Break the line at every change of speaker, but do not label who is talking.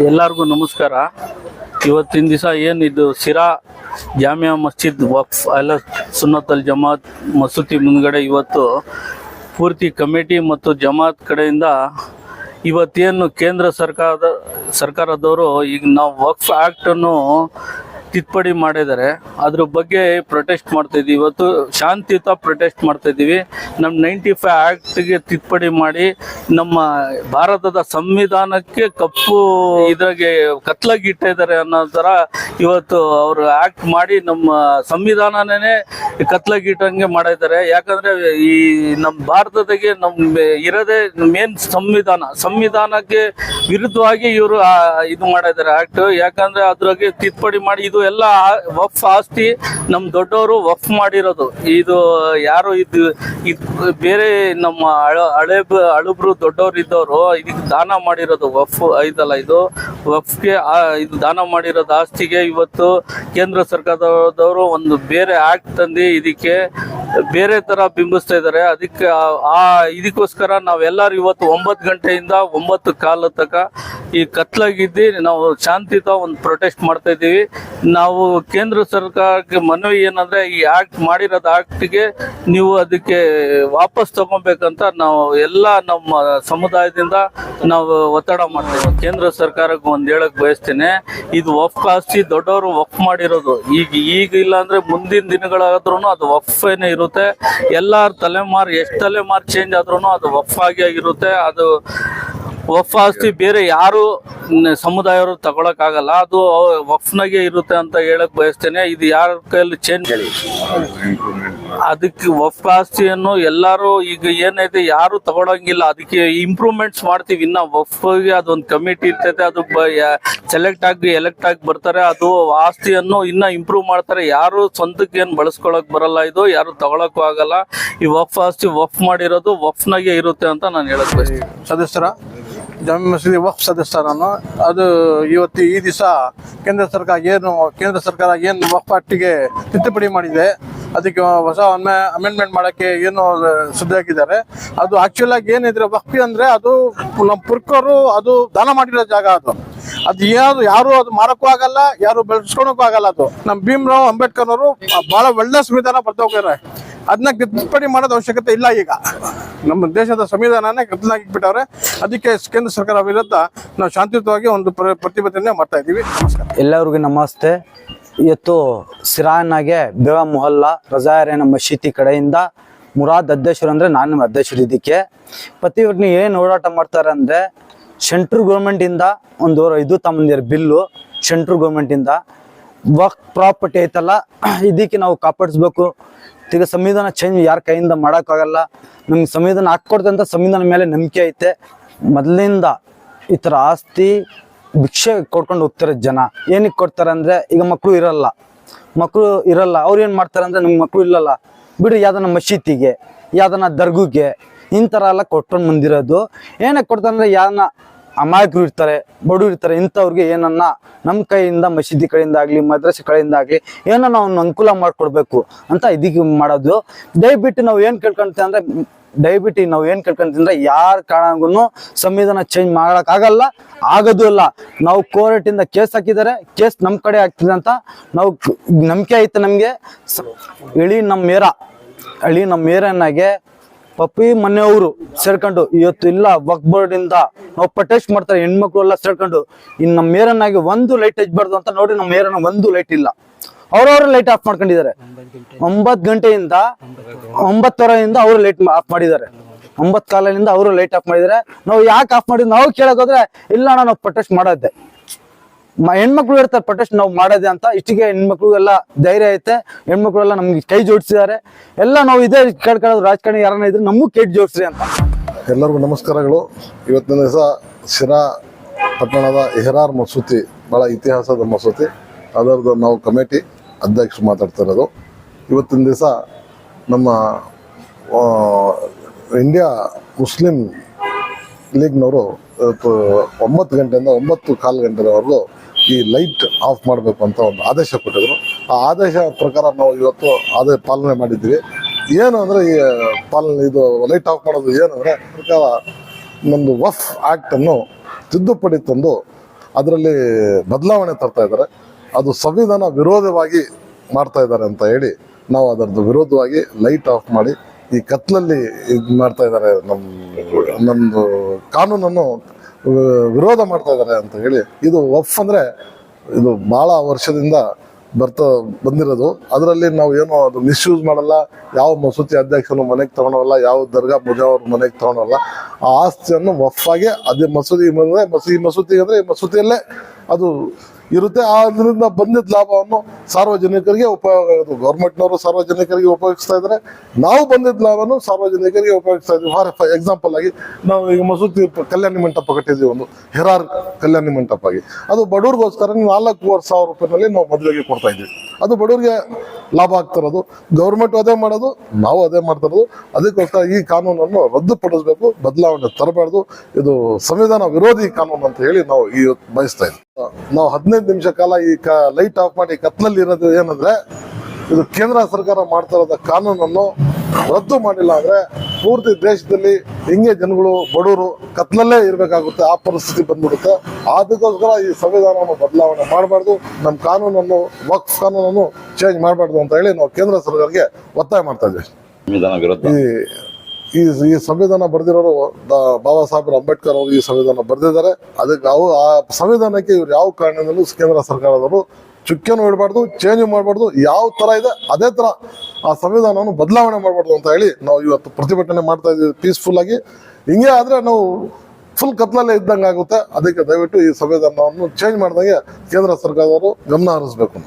ಎಲ್ಲರಿಗೂ ನಮಸ್ಕಾರ. ಇವತ್ತಿನ ದಿವಸ ಏನು ಇದು ಸಿರಾ ಜಾಮಿಯಾ ಮಸ್ಜಿದ್ ವಕ್ಫ್ ಅಲ್ಲ ಅಲ್ ಜಮಾತ್ ಮಸೂತಿ ಮುಂದ್ಗಡೆ ಇವತ್ತು ಪೂರ್ತಿ ಕಮಿಟಿ ಮತ್ತು ಜಮಾತ್ ಕಡೆಯಿಂದ ಇವತ್ತೇನು ಕೇಂದ್ರ ಸರ್ಕಾರದ ಸರ್ಕಾರದವರು ಈಗ ನಾವು ವಕ್ಫ್ ಆ್ಯಕ್ಟನ್ನು ತಿದ್ದುಪಡಿ ಮಾಡಿದ್ದಾರೆ. ಅದ್ರ ಬಗ್ಗೆ ಪ್ರೊಟೆಸ್ಟ್ ಮಾಡ್ತಾ ಇದ್ದೀವಿ. ಇವತ್ತು ಶಾಂತಿಯುತ ಪ್ರೊಟೆಸ್ಟ್ ಮಾಡ್ತಾ ಇದ್ದೀವಿ. ನಮ್ಮ ನೈಂಟಿ ಫೈವ್ ಆ್ಯಕ್ಟ್ಗೆ ತಿದ್ದುಪಡಿ ಮಾಡಿ ನಮ್ಮ ಭಾರತದ ಸಂವಿಧಾನಕ್ಕೆ ಕಪ್ಪು ಇದ್ರಾಗೆ ಕತ್ಲಾಗಿ ಇಟ್ಟಿದ್ದಾರೆ ಅನ್ನೋ ಥರ ಇವತ್ತು ಅವರು ಆ್ಯಕ್ಟ್ ಮಾಡಿ ನಮ್ಮ ಸಂವಿಧಾನನೇ ಕತ್ಲಾಗಿಟ್ಟಂಗೆ ಮಾಡಿದ್ದಾರೆ ಯಾಕಂದರೆ ಈ ನಮ್ಮ ಭಾರತದಾಗೆ ನಮ್ಮ ಇರೋದೇ ಮೇನ್ ಸಂವಿಧಾನ. ಸಂವಿಧಾನಕ್ಕೆ ವಿರುದ್ಧವಾಗಿ ಇವರು ಇದು ಮಾಡಿದ್ದಾರೆ ಆ್ಯಕ್ಟ್ ಯಾಕಂದರೆ ಅದ್ರಾಗೆ ತಿದ್ದುಪಡಿ ಮಾಡಿ ಇದು ಎಲ್ಲ ಆ- ವಫ್ ಆಸ್ತಿ ನಮ್ಮ ದೊಡ್ಡವರು ವಫ್ ಮಾಡಿರೋದು. ಇದು ಯಾರು ಇದು ಇದು ಬೇರೆ ನಮ್ಮ ಹಳ ಹಳುಬ್ರು ದೊಡ್ಡವರು ಇದ್ದವರು ಇದಕ್ಕೆ ದಾನ ಮಾಡಿರೋದು ವಫ್ ಐದಲ್ಲ ಇದು. ವಫ್ಗೆ ಇದು ದಾನ ಮಾಡಿರೋದು ಆಸ್ತಿಗೆ ಇವತ್ತು ಕೇಂದ್ರ ಸರ್ಕಾರದವರು ಒಂದು ಬೇರೆ ಆಕ್ಟ್ ತಂದು ಇದಕ್ಕೆ ಬೇರೆ ತರ ಬಿಂಬಿಸ್ತಾ ಇದ್ದಾರೆ. ಅದಕ್ಕೆ ಆ- ಇದಕ್ಕೋಸ್ಕರ ನಾವೆಲ್ಲರೂ ಇವತ್ತು ಒಂಬತ್ತು ಗಂಟೆಯಿಂದ ಒಂಬತ್ತು ಕಾಲ ತನಕ ಈ ಕತ್ಲಾಗಿದ್ದು ನಾವು ಶಾಂತಿಯುತ ಒಂದು ಪ್ರೊಟೆಸ್ಟ್ ಮಾಡ್ತಾ ಇದ್ದೀವಿ. ನಾವು ಕೇಂದ್ರ ಸರ್ಕಾರಕ್ಕೆ ಮನವಿ ಏನಂದ್ರೆ ಈ ಆಕ್ಟ್ ಮಾಡಿರೋದು ಆಕ್ಟ್ಗೆ ನೀವು ಅದಕ್ಕೆ ವಾಪಸ್ ತಗೊಬೇಕಂತ ನಾವು ಎಲ್ಲ ನಮ್ಮ ಸಮುದಾಯದಿಂದ ನಾವು ಒತ್ತಡ ಮಾಡ್ತೇವೆ. ಕೇಂದ್ರ ಸರ್ಕಾರಕ್ಕೆ ಒಂದು ಹೇಳಕ್ ಬಯಸ್ತೇನೆ. ಇದು ವಫ್ ಆಸ್ತಿ ದೊಡ್ಡವರು ವಫ್ ಮಾಡಿರೋದು. ಈಗ ಈಗ ಇಲ್ಲ ಅಂದ್ರೆ ಮುಂದಿನ ದಿನಗಳಾದ್ರೂ ಅದು ವಫ್ ಏನೇ ಇರುತ್ತೆ ಎಲ್ಲರ ತಲೆಮಾರು ಎಷ್ಟು ತಲೆಮಾರು ಚೇಂಜ್ ಆದ್ರೂ ಅದು ವಫ್ ಆಗಿ ಆಗಿರುತ್ತೆ. ಅದು ಒಫ್ ಆಸ್ತಿ ಬೇರೆ ಯಾರು ಸಮುದಾಯವರು ತಗೊಳಕ್ಕಾಗಲ್ಲ. ಅದು ಒಫ್ನಾಗೆ ಇರುತ್ತೆ ಅಂತ ಹೇಳಕ್ ಬಯಸ್ತೇನೆ. ಇದು ಯಾರ ಕೈಯಲ್ಲಿ ಚೇಂಜ್ ಅದಕ್ಕೆ ವಫ್ ಆಸ್ತಿಯನ್ನು ಎಲ್ಲರೂ ಈಗ ಏನೈತೆ ಯಾರು ತಗೊಳಂಗಿಲ್ಲ. ಅದಕ್ಕೆ ಇಂಪ್ರೂವ್ಮೆಂಟ್ಸ್ ಮಾಡ್ತೀವಿ. ಇನ್ನ ವಫ್ಗೆ ಅದೊಂದು ಕಮಿಟಿ ಇರ್ತೈತೆ. ಅದು ಸೆಲೆಕ್ಟ್ ಆಗಿ ಎಲೆಕ್ಟ್ ಆಗಿ ಬರ್ತಾರೆ. ಅದು ಆಸ್ತಿಯನ್ನು ಇನ್ನ ಇಂಪ್ರೂವ್ ಮಾಡ್ತಾರೆ. ಯಾರು ಸ್ವಂತಕ್ಕೆ ಏನು ಬಳಸ್ಕೊಳಕ್ ಬರಲ್ಲ ಇದು. ಯಾರು ತಗೊಳಕ್ಕೂ ಆಗಲ್ಲ. ಈ ವಫ್ ಆಸ್ತಿ ವಫ್ ಮಾಡಿರೋದು ವಫ್ನಾಗೆ ಇರುತ್ತೆ ಅಂತ ನಾನು ಹೇಳಕ್
ಸದಸ್ಯರ ಜಾಮಿ ಮಸೀದಿ ವಕ್ಫ್ ಸದಸ್ಯ ನಾನು ಅದು ಇವತ್ತು ಈ ದಿವಸ ಕೇಂದ್ರ ಸರ್ಕಾರ ಏನು, ಕೇಂದ್ರ ಸರ್ಕಾರ ಏನು ವಕ್ಫ್ ಅಟ್ಟಿಗೆ ತಿದ್ದುಪಡಿ ಮಾಡಿದೆ. ಅದಕ್ಕೆ ಹೊಸ ಅಮೆಂಡ್ಮೆಂಟ್ ಮಾಡೋಕ್ಕೆ ಏನು ಸುದ್ದಿ ಅದು ಆಕ್ಚುಲ್ ಆಗಿ ಏನಿದ್ರೆ ವಕ್ಫಿ ಅಂದ್ರೆ ಅದು ನಮ್ಮ ಪುರ್ಕರು ಅದು ದಾನ ಮಾಡಿರೋ ಜಾಗ ಅದು. ಅದು ಯಾರು ಯಾರು ಅದು ಮಾರಕ್ಕೂ ಆಗಲ್ಲ, ಯಾರು ಬೆಳೆಸ್ಕೊಳಕ್ಕೂ ಆಗಲ್ಲ ಅದು. ನಮ್ಮ ಭೀಮರಾವ್ ಅಂಬೇಡ್ಕರ್ ಅವರು ಬಹಳ ಒಳ್ಳೆ ಸಂವಿಧಾನ ಬರ್ತಾ ಹೋಗಿದ್ದಾರೆ ಅದನ್ನ ತಿದ್ದುಪಡಿ ಮಾಡೋದು ಅವಶ್ಯಕತೆ ಇಲ್ಲ ಈಗ. ನಮ್ಮ ದೇಶದ ಸಂವಿಧಾನನೇ ಕತ್ತಲಾಗಿಬಿಟ್ಟವ್ರೆ ಅದಕ್ಕೆ ಕೇಂದ್ರ ಸರ್ಕಾರ ವಿರುದ್ಧ ನಾವು ಶಾಂತಿಯುತವಾಗಿ ಒಂದು ಪ್ರ- ಪ್ರತಿಭಟನೆ ಮಾಡ್ತಾ ಇದ್ದೀವಿ. ನಮಸ್ಕಾರ.
ಎಲ್ಲರಿಗೂ ನಮಸ್ತೆ. ಇವತ್ತು ಸಿರಾನಾಗೆ ಬೇವ ಮೊಹಲ್ಲಾ ರಜಾಯರೇನ ಮಸೀದಿ ಕಡೆಯಿಂದ ಮುರಾದ್ ಅಧ್ಯಕ್ಷರು ಅಂದರೆ ನಾನು ಅಧ್ಯಕ್ಷರು ಇದಕ್ಕೆ. ಪ್ರತಿಭಟನೆ ಏನು ಓಡಾಟ ಮಾಡ್ತಾರೆ ಅಂದರೆ ಸೆಂಟ್ರಲ್ ಗೌರ್ಮೆಂಟಿಂದ ಒಂದು ಇದು ತಮ್ಮಂದಿರ ಬಿಲ್ಲು ಸೆಂಟ್ರಲ್ ಗೌರ್ಮೆಂಟಿಂದ ವಕ್ ಪ್ರಾಪರ್ಟಿ ಐತಲ್ಲ, ಇದಕ್ಕೆ ನಾವು ಕಾಪಾಡಿಸ್ಬೇಕು. ಈಗ ಸಂವಿಧಾನ ಚೇಂಜ್ ಯಾರ ಕೈಯಿಂದ ಮಾಡೋಕ್ಕಾಗಲ್ಲ, ನಮ್ಗೆ ಸಂವಿಧಾನ ಹಾಕ್ಕೊಡ್ತಂತ ಸಂವಿಧಾನ ಮೇಲೆ ನಂಬಿಕೆ ಐತೆ. ಮೊದಲಿಂದ ಈ ಆಸ್ತಿ ಭಿಕ್ಷೆ ಕೊಡ್ಕೊಂಡು ಹೋಗ್ತಾರೆ ಜನ. ಏನಕ್ಕೆ ಕೊಡ್ತಾರೆ ಅಂದರೆ ಈಗ ಮಕ್ಕಳು ಇರಲ್ಲ. ಮಕ್ಕಳು ಇರಲ್ಲ, ಅವ್ರು ಏನು ಮಾಡ್ತಾರೆ ಅಂದರೆ ನಮ್ಗೆ ಮಕ್ಕಳು ಇಲ್ಲಲ್ಲ. ಬಿಡು ಯಾವ್ದನ್ನ ಮಸೀದಿಗೆ ಯಾವ್ದನ್ನ ದರ್ಗುಗೆ, ಇಂಥರ ಎಲ್ಲ ಕೊಟ್ಕೊಂಡು ಬಂದಿರೋದು. ಏನಕ್ಕೆ ಕೊಡ್ತಾರೆ ಅಂದರೆ ಯಾವ್ದನ್ನ ಅಮಾಯಕರು ಇರ್ತಾರೆ, ಬಡವ್ರು ಇರ್ತಾರೆ, ಇಂಥವ್ರಿಗೆ ಏನನ್ನ ನಮ್ಮ ಕೈಯಿಂದ, ಮಸೀದಿ ಕಡೆಯಿಂದ ಆಗಲಿ, ಮದ್ರಸೆ ಕಡೆಯಿಂದ ಆಗಲಿ, ಏನನ್ನ ನಾವು ಅನುಕೂಲ ಮಾಡಿಕೊಡ್ಬೇಕು ಅಂತ ಇದಕ್ಕೆ ಮಾಡೋದು. ದಯವಿಟ್ಟು ನಾವು ಏನು ಕೇಳ್ಕೊಂತೀವಿ ಅಂದರೆ ದಯವಿಟ್ಟು ನಾವು ಏನು ಕೇಳ್ಕೊಂತೀವಿ ಅಂದರೆ ಯಾರ ಕಾರಣಕ್ಕೂ ಸಂವಿಧಾನ ಚೇಂಜ್ ಆಗಲ್ಲ ಆಗೋದು ಇಲ್ಲ. ನಾವು ಕೋರ್ಟಿಂದ ಕೇಸ್ ಹಾಕಿದ್ದಾರೆ ಕೇಸ್ ನಮ್ಮ ಕಡೆ ಆಗ್ತಿದೆ ಅಂತ ನಾವು ನಂಬಿಕೆ ಐತೆ ನಮಗೆ. ಇಳಿ ನಮ್ಮ ಮೇರ, ಇಳಿ ನಮ್ಮ ಮೇರನ್ನಾಗೆ ಪಪ್ಪಿ ಮನೆಯವರು ಸೇರ್ಕೊಂಡು ಇವತ್ತು ಇಲ್ಲ ವಕ್ ಬೋರ್ಡ್ ಇಂದ ನಾವು ಪ್ರೊಟೆಸ್ಟ್ ಮಾಡ್ತಾರೆ, ಹೆಣ್ಮಕ್ಳು ಎಲ್ಲ ಸೇರ್ಕೊಂಡು. ಇನ್ನು ನಮ್ಮ ಮೇರನ್ನಾಗಿ ಒಂದು ಲೈಟ್ ಹಚ್ಬಾರ್ದು ಅಂತ ನೋಡಿ ನಮ್ಮ ಮೇರನ್ನ ಒಂದು ಲೈಟ್ ಇಲ್ಲ. ಅವ್ರವ್ರ ಲೈಟ್ ಆಫ್ ಮಾಡ್ಕೊಂಡಿದ್ದಾರೆ. ಒಂಬತ್ತು ಗಂಟೆಯಿಂದ ಒಂಬತ್ತುವರೆಯಿಂದ ಅವರು ಲೈಟ್ ಆಫ್ ಮಾಡಿದ್ದಾರೆ. ಒಂಬತ್ ಕಾಲದಿಂದ ಅವರು ಲೈಟ್ ಆಫ್ ಮಾಡಿದ್ದಾರೆ. ನಾವು ಯಾಕೆ ಆಫ್ ಮಾಡಿದ್ರು ನಾವು ಕೇಳಕ್ ಹೋದ್ರೆ, ಇಲ್ಲ ಅಣ್ಣ, ನಾವು ಪ್ರೊಟೆಸ್ಟ್ ಮಾಡೋದೆ. ಹೆಣ್ಮಕ್ಳು ಇರ್ತಾರೆ ಪ್ರೊಟೆಸ್ಟ್ ನಾವು ಮಾಡೋದೆ ಅಂತ. ಇಷ್ಟಿಗೆ ಹೆಣ್ಮಕ್ಳು ಎಲ್ಲ ಧೈರ್ಯ ಐತೆ. ಹೆಣ್ಮಕ್ಳು ಎಲ್ಲ ನಮ್ಗೆ ಕೈ ಜೋಡಿಸಿದ್ದಾರೆ. ಎಲ್ಲ ನಾವು ಇದೇ ಕೇಳ್ಕೊಳ್ಳೋದು ರಾಜಕಾರಣಿ ಯಾರನ್ನ ಇದ್ರೆ ನಮಗೂ ಕೈ ಜೋಡಿಸ್ರಿ ಅಂತ.
ಎಲ್ಲರಿಗೂ ನಮಸ್ಕಾರಗಳು. ಇವತ್ತಿನ ದಿವಸ ಶಿರಾ ಪಟ್ಟಣದ ಎಹರಾರ್ ಮಸೂತಿ ಭಾಳ ಇತಿಹಾಸದ ಮಸೂತಿ. ಅದರದ್ದು ನಾವು ಕಮಿಟಿ. ಅಧ್ಯಕ್ಷರು ಮಾತಾಡ್ತಾ ಇರೋದು. ಇವತ್ತಿನ ದಿವಸ ನಮ್ಮ ಇಂಡಿಯಾ ಮುಸ್ಲಿಂ ಲೀಗ್ನವರು ಒಂಬತ್ತು ಗಂಟೆಯಿಂದ ಒಂಬತ್ತು ಕಾಲು ಗಂಟೆವರೆಗೂ ಈ ಲೈಟ್ ಆಫ್ ಮಾಡಬೇಕು ಅಂತ ಒಂದು ಆದೇಶ ಕೊಟ್ಟಿದ್ರು. ಆ ಆದೇಶ ಪ್ರಕಾರ ನಾವು ಇವತ್ತು ಅದೇ ಪಾಲನೆ ಮಾಡಿದ್ವಿ ಏನು ಅಂದರೆ ಈ, ಪಾಲನೆ ಇದು ಲೈಟ್ ಆಫ್ ಮಾಡೋದು ಏನು ಅಂದರೆ ಪ್ರಕಾರ ನಮ್ಮದು ವಫ್ ಆ್ಯಕ್ಟನ್ನು ತಿದ್ದುಪಡಿ ತಂದು ಅದರಲ್ಲಿ ಬದಲಾವಣೆ ತರ್ತಾ ಇದ್ದಾರೆ. ಅದು ಸಂವಿಧಾನ ವಿರೋಧವಾಗಿ ಮಾಡ್ತಾ ಇದ್ದಾರೆ ಅಂತ ಹೇಳಿ ನಾವು ಅದರದ್ದು ವಿರೋಧವಾಗಿ ಲೈಟ್ ಆಫ್ ಮಾಡಿ ಈ ಕತ್ಲಲ್ಲಿ ಇದು ಮಾಡ್ತಾ ಇದ್ದಾರೆ ನಮ್ಮ ನಮ್ಮದು ಕಾನೂನನ್ನು ವಿರೋಧ ಮಾಡ್ತಾ ಇದ್ದಾರೆ ಅಂತ ಹೇಳಿ ಇದು ವಫ್ ಅಂದರೆ ಇದು ಭಾಳ ವರ್ಷದಿಂದ ಬರ್ತಾ ಬಂದಿರೋದು. ಅದರಲ್ಲಿ ನಾವು ಏನು ಅದು ಮಿಸ್ಯೂಸ್ ಮಾಡಲ್ಲ, ಯಾವ ಮಸೂತಿ ಅಧ್ಯಕ್ಷನು ಮನೆಗೆ ತಗೊಳಲ್ಲ ಯಾವ ದರ್ಗಾ ಮುಜಾವರ್ ಮನೆಗೆ ತಗೊಳಲ್ಲ ಆ ಆಸ್ತಿಯನ್ನು ವಫ್ ಆಗಿ ಅದೇ ಮಸೂದಿ ಮಸೂದಿ ಮಸೂತಿ ಅಂದರೆ ಮಸೂತಿಯಲ್ಲೇ ಅದು ಇರುತ್ತೆ. ಅದರಿಂದ ಬಂದಿದ್ದ ಲಾಭವನ್ನು ಸಾರ್ವಜನಿಕರಿಗೆ ಉಪಯೋಗ ಆಗೋದು ಗೌರ್ಮೆಂಟ್ನವರು ಸಾರ್ವಜನಿಕರಿಗೆ ಉಪಯೋಗಿಸ್ತಾ ಇದ್ದಾರೆ. ನಾವು ಬಂದಿದ್ದ ಲಾಭವನ್ನು ಸಾರ್ವಜನಿಕರಿಗೆ ಉಪಯೋಗಿಸ್ತಾ ಇದ್ವಿ ಫಾರ್ ಎಕ್ಸಾಂಪಲ್ ಆಗಿ ನಾವು ಈಗ ಮಸೂತಿ ಕಲ್ಯಾಣಿ ಮಂಟಪ ಕಟ್ಟಿದ್ವಿ ಒಂದು. ಹೆರಾರ್ ಕಲ್ಯಾಣಿ ಮಂಟಪ ಆಗಿ. ಅದು ಬಡವ್ರಿಗೋಸ್ಕರ ನಾಲ್ಕೂವರೆ ಸಾವಿರ ರೂಪಾಯಿನಲ್ಲಿ ನಾವು ಮದುವೆಗೆ ಕೊಡ್ತಾ ಇದ್ವಿ ಅದು ಬಡವರಿಗೆ ಲಾಭ ಆಗ್ತಿರೋದು. ಗೌರ್ಮೆಂಟ್ ಅದೇ ಮಾಡೋದು, ನಾವು ಅದೇ ಮಾಡ್ತಿರೋದು ಅದಕ್ಕೋಸ್ಕರ ಈ ಕಾನೂನನ್ನು ರದ್ದುಪಡಿಸಬೇಕು, ಬದಲಾವಣೆ ತರಬಾರ್ದು. ಇದು ಸಂವಿಧಾನ ವಿರೋಧಿ ಕಾನೂನು ಅಂತ ಹೇಳಿ ನಾವು ಈ ಬಯಸ್ತಾ ಇದ್ವಿ. ನಾವು ಹದಿನೈದು ನಿಮಿಷ ಕಾಲ ಈ ಲೈಟ್ ಆಫ್ ಮಾಡಿ ಕತ್ಲಲ್ಲಿ ಇರೋದು ಏನಂದ್ರೆ, ಇದು ಕೇಂದ್ರ ಸರ್ಕಾರ ಮಾಡ್ತಾ ಇರೋದ ಕಾನೂನನ್ನು ರದ್ದು ಮಾಡಿಲ್ಲ ಅಂದ್ರೆ ಪೂರ್ತಿ ದೇಶದಲ್ಲಿ ಹಿಂಗೆ ಜನಗಳು ಬಡವರು ಕತ್ಲಲ್ಲೇ ಇರಬೇಕಾಗುತ್ತೆ ಆ ಪರಿಸ್ಥಿತಿ ಬಂದ್ಬಿಡುತ್ತೆ. ಅದಕ್ಕೋಸ್ಕರ ಈ ಸಂವಿಧಾನವನ್ನು ಬದಲಾವಣೆ ಮಾಡಬಾರ್ದು ನಮ್ಮ ಕಾನೂನನ್ನು ವಕ್ಫ್ ಕಾನೂನನ್ನು ಚೇಂಜ್ ಮಾಡಬಾರ್ದು ಅಂತ ಹೇಳಿ ನಾವು ಕೇಂದ್ರ ಸರ್ಕಾರಕ್ಕೆ ಒತ್ತಾಯ ಮಾಡ್ತಾ ಇದ್ದೀವಿ. ಈ ಈ ಸಂವಿಧಾನ ಬರೆದಿರೋರು ಬಾಬಾ ಸಾಹೇಬ್ ಅಂಬೇಡ್ಕರ್ ಅವರು ಈ ಸಂವಿಧಾನ ಬರೆದಿದ್ದಾರೆ. ಅದಕ್ಕೆ ಅವು ಆ ಸಂವಿಧಾನಕ್ಕೆ ಇವ್ರು ಯಾವ ಕಾರಣದಲ್ಲೂ ಕೇಂದ್ರ ಸರ್ಕಾರದವರು ಚುಕ್ಕೆನೂ ಇಡಬಾರ್ದು, ಚೇಂಜ್ ಮಾಡಬಾರ್ದು, ಯಾವ ತರ ಇದೆ ಅದೇ ತರ ಆ ಸಂವಿಧಾನವನ್ನು ಬದಲಾವಣೆ ಮಾಡಬಾರ್ದು ಅಂತ ಹೇಳಿ ನಾವು ಇವತ್ತು ಪ್ರತಿಭಟನೆ ಮಾಡ್ತಾ ಇದ್ದೀವಿ ಪೀಸ್ಫುಲ್ ಆಗಿ. ಹಿಂಗೆ ಆದ್ರೆ ನಾವು ಫುಲ್ ಕತ್ಲಲ್ಲೇ ಇದ್ದಂಗೆ ಆಗುತ್ತೆ ಅದಕ್ಕೆ ದಯವಿಟ್ಟು ಈ ಸಂವಿಧಾನವನ್ನು ಚೇಂಜ್ ಮಾಡಿದಂಗೆ ಕೇಂದ್ರ ಸರ್ಕಾರದವರು ಗಮನ ಹರಿಸ್ಬೇಕು.